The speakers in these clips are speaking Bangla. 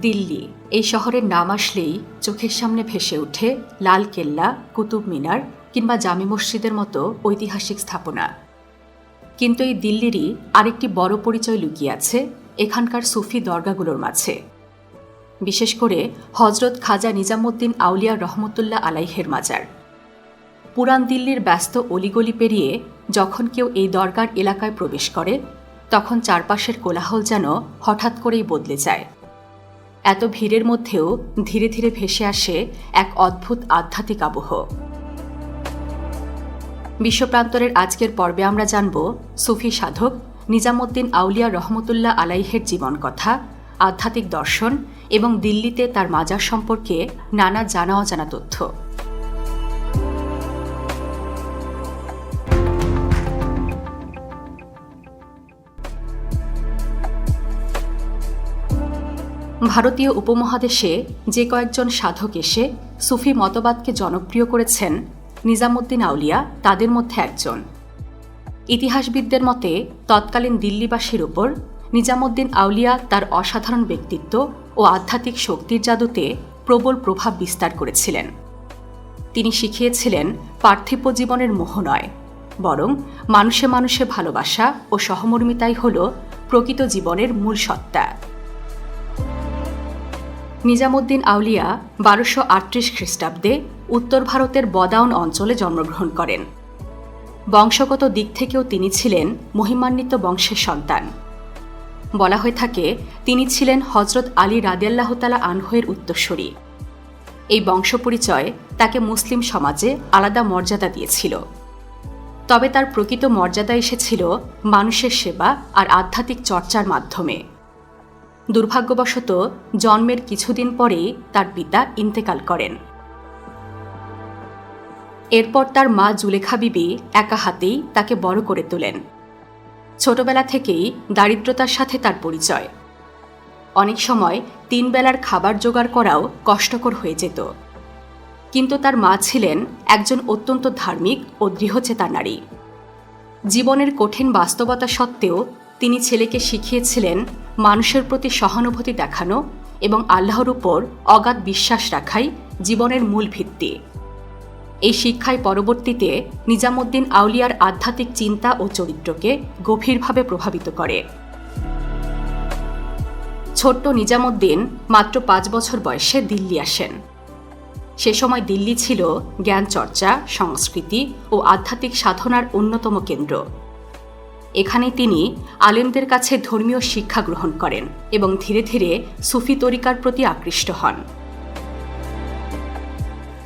দিল্লি। এই শহরের নাম আসলেই চোখের সামনে ভেসে ওঠে লাল কেল্লা, কুতুব মিনার কিংবা জামি মসজিদের মতো ঐতিহাসিক স্থাপনা। কিন্তু এই দিল্লিরই আরেকটি বড় পরিচয় লুকিয়ে আছে এখানকার সুফি দরগাগুলোর মাঝে। বিশেষ করে হজরত খাজা নিজামুদ্দিন আউলিয়া রহমতুল্লাহ আলাইহের মাজার। পুরান দিল্লির ব্যস্ত অলিগলি পেরিয়ে যখন কেউ এই দরগার এলাকায় প্রবেশ করে, তখন চারপাশের কোলাহল যেন হঠাৎ করেই বদলে যায়। এত ভিড়ের মধ্যেও ধীরে ধীরে ভেসে আসে এক অদ্ভুত আধ্যাত্মিক আবহ। বিশ্বপ্রান্তরের আজকের পর্বে আমরা জানব সুফি সাধক নিজামুদ্দিন আউলিয়া রহমতুল্লাহ আলাইহের জীবন কথা আধ্যাত্মিক দর্শন এবং দিল্লিতে তার মাজার সম্পর্কে নানা জানা অজানা তথ্য। ভারতীয় উপমহাদেশে যে কয়েকজন সাধক এসে সুফি মতবাদকে জনপ্রিয় করেছেন নিজামুদ্দিন আউলিয়া, তাদের মধ্যে একজন। ইতিহাসবিদদের মতে, তৎকালীন দিল্লিবাসীর ওপর নিজামুদ্দিন আউলিয়া তার অসাধারণ ব্যক্তিত্ব ও আধ্যাত্মিক শক্তির জাদুতে প্রবল প্রভাব বিস্তার করেছিলেন। তিনি শিখিয়েছিলেন পার্থিব জীবনের মোহ নয়, বরং মানুষে মানুষে ভালোবাসা ও সহমর্মিতাই হল প্রকৃত জীবনের মূল সত্তা। নিজামুদ্দিন আউলিয়া বারোশো আটত্রিশ খ্রিস্টাব্দে উত্তর ভারতের বদাউন অঞ্চলে জন্মগ্রহণ করেন। বংশগত দিক থেকেও তিনি ছিলেন মহিমান্বিত বংশের সন্তান। বলা হয়ে থাকে, তিনি ছিলেন হজরত আলী রাদিয়াল্লাহতালা আনহের উত্তরস্বরী এই বংশ পরিচয় তাকে মুসলিম সমাজে আলাদা মর্যাদা দিয়েছিল। তবে তার প্রকৃত মর্যাদা এসেছিল মানুষের সেবা আর আধ্যাত্মিক চর্চার মাধ্যমে। দুর্ভাগ্যবশত, জন্মের কিছুদিন পরেই তার পিতা ইন্তেকাল করেন। এরপর তার মা জুলেখা বিবি একা হাতেই তাকে বড় করে তোলেন। ছোটবেলা থেকেই দারিদ্রতার সাথে তার পরিচয়। অনেক সময় তিন বেলার খাবার জোগাড় করাও কষ্টকর হয়ে যেত। কিন্তু তার মা ছিলেন একজন অত্যন্ত ধার্মিক ও দৃঢ়চেতা নারী। জীবনের কঠিন বাস্তবতা সত্ত্বেও তিনি ছেলেকে শিখিয়েছিলেন মানুষের প্রতি সহানুভূতি দেখানো এবং আল্লাহর উপর অগাধ বিশ্বাস রাখাই জীবনের মূল ভিত্তি। এই শিক্ষায় পরবর্তীতে নিজামুদ্দিন আউলিয়ার আধ্যাত্মিক চিন্তা ও চরিত্রকে গভীরভাবে প্রভাবিত করে। ছোট্ট নিজামুদ্দিন মাত্র পাঁচ বছর বয়সে দিল্লি আসেন। সে সময় দিল্লি ছিল জ্ঞান চর্চা সংস্কৃতি ও আধ্যাত্মিক সাধনার অন্যতম কেন্দ্র। এখানে তিনি আলেমদের কাছে ধর্মীয় শিক্ষা গ্রহণ করেন এবং ধীরে ধীরে সুফি তরিকার প্রতি আকৃষ্ট হন।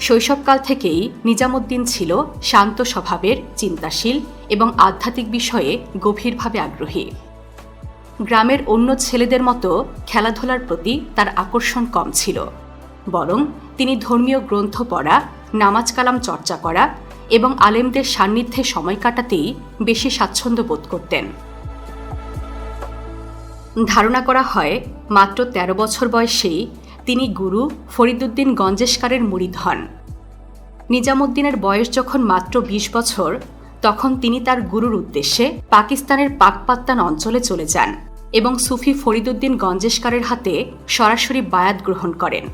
শৈশবকাল থেকেই নিজামুদ্দিন ছিল শান্ত স্বভাবের, চিন্তাশীল এবং আধ্যাত্মিক বিষয়ে গভীরভাবে আগ্রহী। গ্রামের অন্য ছেলেদের মতো খেলাধুলার প্রতি তার আকর্ষণ কম ছিল, বরং তিনি ধর্মীয় গ্রন্থ পড়া নামাজ কালাম চর্চা করা এবং আলেমদের সান্নিধ্যে সময় কাটাতেই বেশি স্বাচ্ছন্দ্য বোধ করতেন। ধারণা করা হয়, মাত্র ১৩ বছর বয়সেই তিনি গুরু ফরিদুদ্দিন গঞ্জেশকারের মুরিদ হন। নিজামুদ্দিনের বয়স যখন মাত্র ২০ বছর, তখন তিনি তার গুরুর উদ্দেশ্যে পাকিস্তানের পাকপাত্তান অঞ্চলে চলে যান এবং সুফি ফরিদুদ্দিন গঞ্জেশকারের হাতে সরাসরি বায়াত গ্রহণ করেন।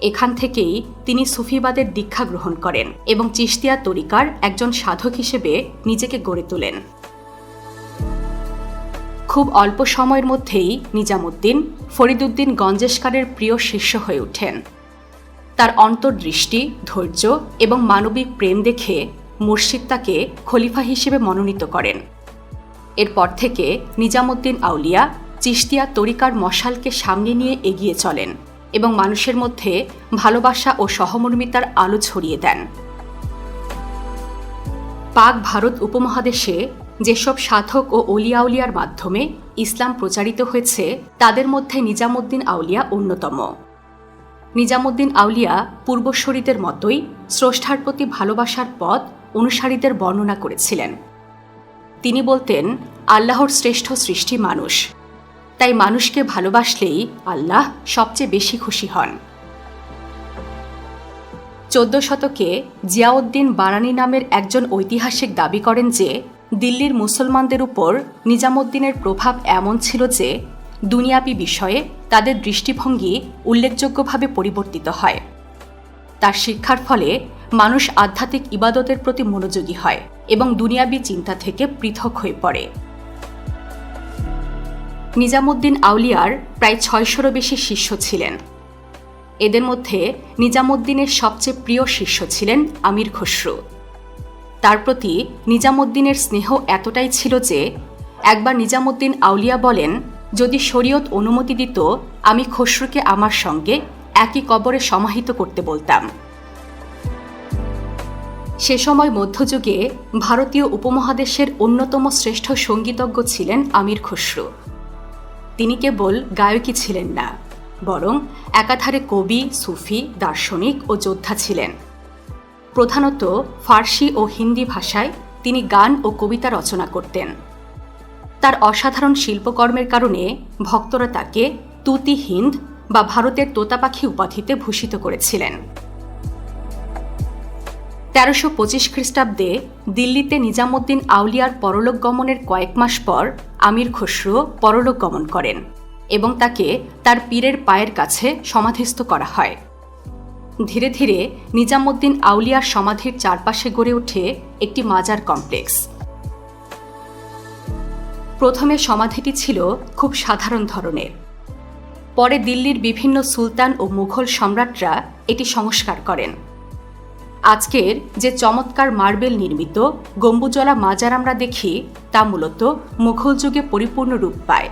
এখান থেকেই তিনি সুফিবাদের দীক্ষা গ্রহণ করেন এবং চিস্তিয়া তরিকার একজন সাধক হিসেবে নিজেকে গড়ে তোলেন। খুব অল্প সময়ের মধ্যেই নিজামুদ্দিন ফরিদুদ্দিন গঞ্জেশকারের প্রিয় শিষ্য হয়ে ওঠেন। তার অন্তর্দৃষ্টি, ধৈর্য এবং মানবিক প্রেম দেখে মুর্শিদ তাকে খলিফা হিসেবে মনোনীত করেন। এরপর থেকে নিজামুদ্দিন আউলিয়া চিস্তিয়া তরিকার মশালকে সামনে নিয়ে এগিয়ে চলেন। এবং মানুষের মধ্যে ভালোবাসা ও সহমর্মিতার আলো ছড়িয়ে দেন। পাক ভারত উপমহাদেশে যেসব সাধক ও অলিয়াউলিয়ার মাধ্যমে ইসলাম প্রচারিত হয়েছে, তাদের মধ্যে নিজামুদ্দিন আউলিয়া অন্যতম। নিজামুদ্দিন আউলিয়া পূর্বশ্বরীদের মতোই স্রষ্টার প্রতি ভালোবাসার পথ অনুসারীদের বর্ণনা করেছিলেন। তিনি বলতেন, আল্লাহর শ্রেষ্ঠ সৃষ্টি মানুষ। তাই মানুষকে ভালোবাসলেই আল্লাহ সবচেয়ে বেশি খুশি হন। চোদ্দ শতকে জিয়াউদ্দিন বারানি নামের একজন ঐতিহাসিক দাবি করেন যে, দিল্লির মুসলমানদের উপর নিজামুদ্দিনের প্রভাব এমন ছিল যে, দুনিয়াবি বিষয়ে তাদের দৃষ্টিভঙ্গি উল্লেখযোগ্যভাবে পরিবর্তিত হয়। তার শিক্ষার ফলে মানুষ আধ্যাত্মিক ইবাদতের প্রতি মনোযোগী হয় এবং দুনিয়াবি চিন্তা থেকে পৃথক হয়ে পড়ে। নিজামুদ্দিন আউলিয়ার প্রায় ছয়শোরও বেশি শিষ্য ছিলেন। এদের মধ্যে নিজামুদ্দিনের সবচেয়ে প্রিয় শিষ্য ছিলেন আমির খসরু। তার প্রতি নিজামুদ্দিনের স্নেহ এতটাই ছিল যে একবার নিজামুদ্দিন আউলিয়া বলেন, যদি শরীয়ত অনুমতি দিত, আমি খসরুকে আমার সঙ্গে একই কবরে সমাহিত করতে বলতাম। সে সময় মধ্যযুগে ভারতীয় উপমহাদেশের অন্যতম শ্রেষ্ঠ সঙ্গীতজ্ঞ ছিলেন আমির খসরু। তিনি কেবল গায়কই ছিলেন না, বরং একাধারে কবি, সুফি, দার্শনিক ও যোদ্ধা ছিলেন। প্রধানত ফার্সি ও হিন্দি ভাষায় তিনি গান ও কবিতা রচনা করতেন। তার অসাধারণ শিল্পকর্মের কারণে ভক্তরা তাকে তুতি হিন্দ বা ভারতের তোতাপাখি উপাধিতে ভূষিত করেছিলেন। তেরোশো পঁচিশ খ্রিস্টাব্দে দিল্লিতে নিজামুদ্দিন আউলিয়ার পরলোক গমনের কয়েক মাস পর আমির খসরু পরলোক গমন করেন এবং তাকে তার পীরের পায়ের কাছে সমাধিস্থ করা হয়। ধীরে ধীরে নিজামুদ্দিন আউলিয়ার সমাধির চারপাশে গড়ে ওঠে একটি মাজার কমপ্লেক্স। প্রথমে সমাধিটি ছিল খুব সাধারণ ধরনের। পরে দিল্লির বিভিন্ন সুলতান ও মুঘল সম্রাটরা এটি সংস্কার করেন। আজকের যে চমৎকার মার্বেল নির্মিত গম্বুজলা মাজার আমরা দেখি, তা মূলত মুঘল যুগে পরিপূর্ণ রূপ পায়।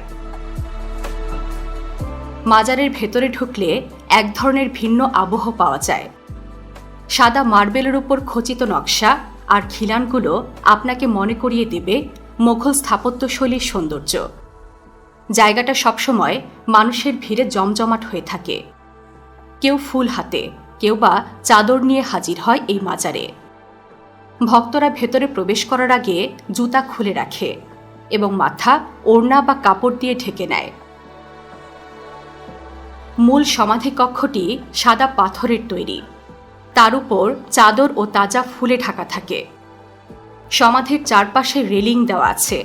মাজারের ভেতরে ঢুকলে এক ধরনের ভিন্ন আবহ পাওয়া যায়। সাদা মার্বেলের উপর খচিত নকশা আর খিলানগুলো আপনাকে মনে করিয়ে দেবে মোঘল স্থাপত্যশৈলীর সৌন্দর্য। জায়গাটা সবসময় মানুষের ভিড়ে জমজমাট হয়ে থাকে। কেউ ফুল হাতে কেউ বা চাদর নিয়ে হাজির হয় এই মাজারে। ভক্তরা ভেতরে প্রবেশ করার আগে জুতা খুলে রাখে এবং মাথা, ওড়না বা কাপড় দিয়ে ঢেকে নেয়। মূল সমাধি কক্ষটি সাদা পাথরের তৈরি। তার উপর চাদর ও তাজা ফুলে ঢাকা থাকে। সমাধির চারপাশে রেলিং দেওয়া আছে,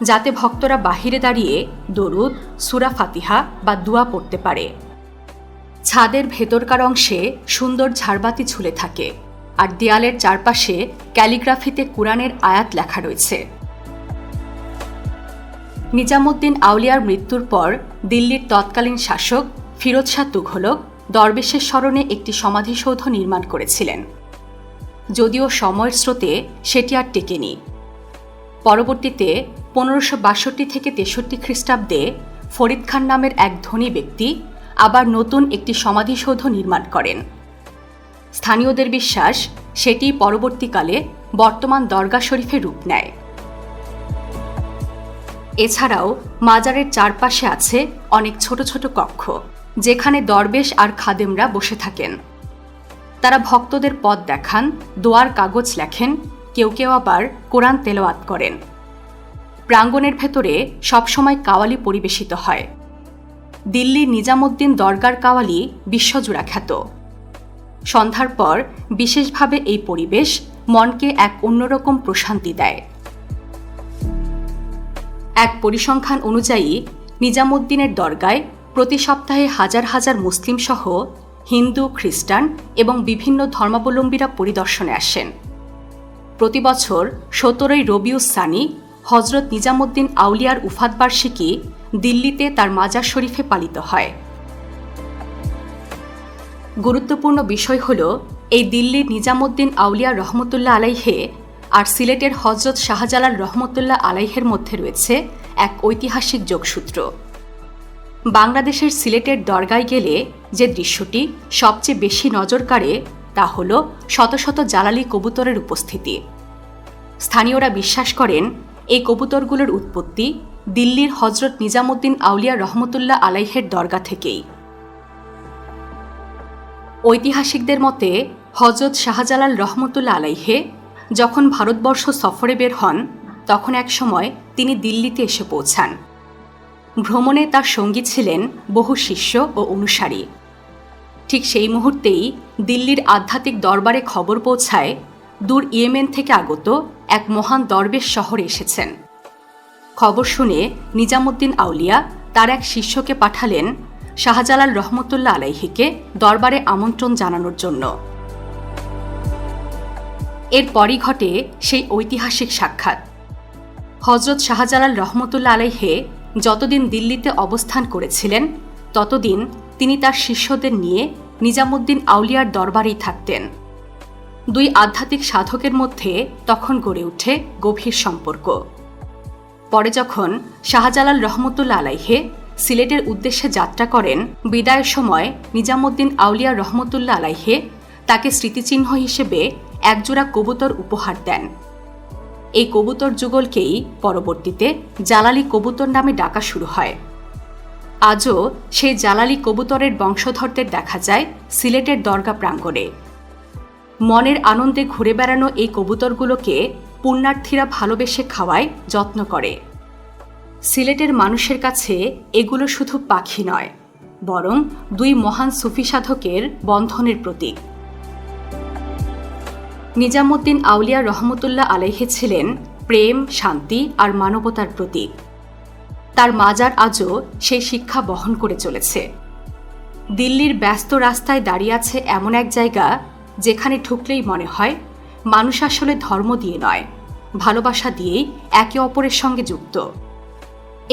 যাতে ভক্তরা বাহিরে দাঁড়িয়ে দরুদ, সুরা ফাতিহা বা দোয়া পড়তে পারে। ছাদের ভেতরকার অংশে সুন্দর ঝাড়বাতি ঝুলে থাকে, আর দেয়ালের চারপাশে ক্যালিগ্রাফিতে কোরআনের আয়াত লেখা রয়েছে। নিজামুদ্দিন আউলিয়ার মৃত্যুর পর দিল্লির তৎকালীন শাসক ফিরোজ শাহ তুঘলক দরবেশের স্মরণে একটি সমাধিসৌধ নির্মাণ করেছিলেন। যদিও সময়ের স্রোতে সেটি আর টেকেনি। পরবর্তীতে পনেরোশো বাষট্টি থেকে তেষট্টি খ্রিস্টাব্দে ফরিদ খান নামের এক ধনী ব্যক্তি আবার নতুন একটি সমাধিসৌধ নির্মাণ করেন। স্থানীয়দের বিশ্বাস, সেটি পরবর্তীকালে বর্তমান দরগা শরীফে রূপ নেয়। এছাড়াও মাজারের চারপাশে আছে অনেক ছোট ছোট কক্ষ, যেখানে দরবেশ আর খাদেমরা বসে থাকেন। তারা ভক্তদের পথ দেখান, দোয়ার কাগজ লেখেন, কেউ কেউ আবার কোরআন তেলাওয়াত করেন। প্রাঙ্গণের ভেতরে সবসময় কাওয়ালি পরিবেশিত হয়। দিল্লির নিজামুদ্দিন দরগার কাওয়ালি বিশ্বজোড়া খ্যাত। সন্ধ্যার পর বিশেষভাবে এই পরিবেশ মনকে এক অন্যরকম প্রশান্তি দেয়। এক পরিসংখ্যান অনুযায়ী, নিজামুদ্দিনের দরগায় প্রতি সপ্তাহে হাজার হাজার মুসলিম সহ হিন্দু, খ্রিস্টান এবং বিভিন্ন ধর্মাবলম্বীরা পরিদর্শনে আসেন। প্রতি বছর সতেরোই রবিউস সানি হজরত নিজামুদ্দিন আউলিয়ার উফাত বার্ষিকী দিল্লিতে তার মাজার শরীফে পালিত হয়। গুরুত্বপূর্ণ বিষয় হল, এই দিল্লির নিজামুদ্দিন আউলিয়া রহমতুল্লাহ আলাইহে আর সিলেটের হজরত শাহজালাল রহমতুল্লাহ আলাইহের মধ্যে রয়েছে এক ঐতিহাসিক যোগসূত্র। বাংলাদেশের সিলেটের দরগায় গেলে যে দৃশ্যটি সবচেয়ে বেশি নজর কাড়ে তা হল শত শত জালালি কবুতরের উপস্থিতি। স্থানীয়রা বিশ্বাস করেন এই কবুতরগুলোর উৎপত্তি দিল্লির হজরত নিজামুদ্দিন আউলিয়া রহমতুল্লাহ আলাইহের দরগা থেকেই। ঐতিহাসিকদের মতে, হজরত শাহজালাল রহমতুল্লা আলাইহে যখন ভারতবর্ষ সফরে বের হন, তখন এক সময় তিনি দিল্লিতে এসে পৌঁছান। ভ্রমণে তার সঙ্গী ছিলেন বহু শিষ্য ও অনুসারী। ঠিক সেই মুহূর্তেই দিল্লির আধ্যাত্মিক দরবারে খবর পৌঁছায় দূর ইয়েমেন থেকে আগত এক মহান দরবেশ শহরে এসেছেন। খবর শুনে নিজামুদ্দিন আউলিয়া তার এক শিষ্যকে পাঠালেন শাহজালাল রহমতুল্লাহ আলাইহিকে দরবারে আমন্ত্রণ জানানোর জন্য। এরপরই ঘটে সেই ঐতিহাসিক সাক্ষাৎ। হজরত শাহজালাল রহমতুল্লা আলাইহে যতদিন দিল্লিতে অবস্থান করেছিলেন, ততদিন তিনি তার শিষ্যদের নিয়ে নিজামুদ্দিন আউলিয়ার দরবারেই থাকতেন। দুই আধ্যাত্মিক সাধকের মধ্যে তখন গড়ে ওঠে গভীর সম্পর্ক। পরে যখন শাহজালাল রহমতুল্লা আলাইহে সিলেটের উদ্দেশ্যে যাত্রা করেন, বিদায়ের সময় নিজামুদ্দিন আউলিয়া রহমতুল্লা আলাইহে তাকে স্মৃতিচিহ্ন হিসেবে একজোড়া কবুতর উপহার দেন। এই কবুতর যুগলকেই পরবর্তীতে জালালি কবুতর নামে ডাকা শুরু হয়। আজও সেই জালালি কবুতরের বংশধরদের দেখা যায় সিলেটের দরগা প্রাঙ্গণে। মনের আনন্দে ঘুরে বেড়ানো এই কবুতরগুলোকে পুণ্যার্থীরা ভালোবেসে খাওয়ায়, যত্ন করে। সিলেটের মানুষের কাছে এগুলো শুধু পাখি নয়, বরং দুই মহান সুফি সাধকের বন্ধনের প্রতীক। নিজামুদ্দিন আউলিয়া রহমতুল্লাহ আলাইহে ছিলেন প্রেম, শান্তি আর মানবতার প্রতীক। তার মাজার আজও সেই শিক্ষা বহন করে চলেছে। দিল্লির ব্যস্ত রাস্তায় দাঁড়িয়ে আছে এমন এক জায়গা যেখানে ঢুকলেই মনে হয়, মানুষ আসলে ধর্ম দিয়ে নয়, ভালোবাসা দিয়েই একে অপরের সঙ্গে যুক্ত।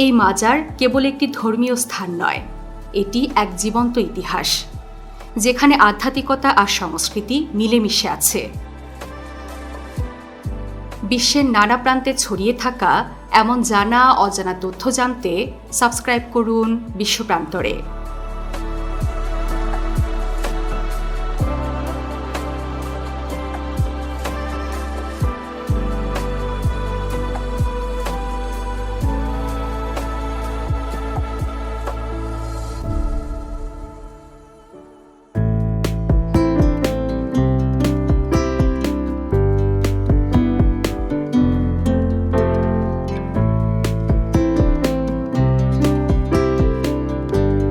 এই মাজার কেবল একটি ধর্মীয় স্থান নয়, এটি এক জীবন্ত ইতিহাস, যেখানে আধ্যাত্মিকতা আর সংস্কৃতি মিলেমিশে আছে। বিশ্বের নানা প্রান্তে ছড়িয়ে থাকা এমন জানা অজানা তথ্য জানতে সাবস্ক্রাইব করুন বিশ্বপ্রান্তরে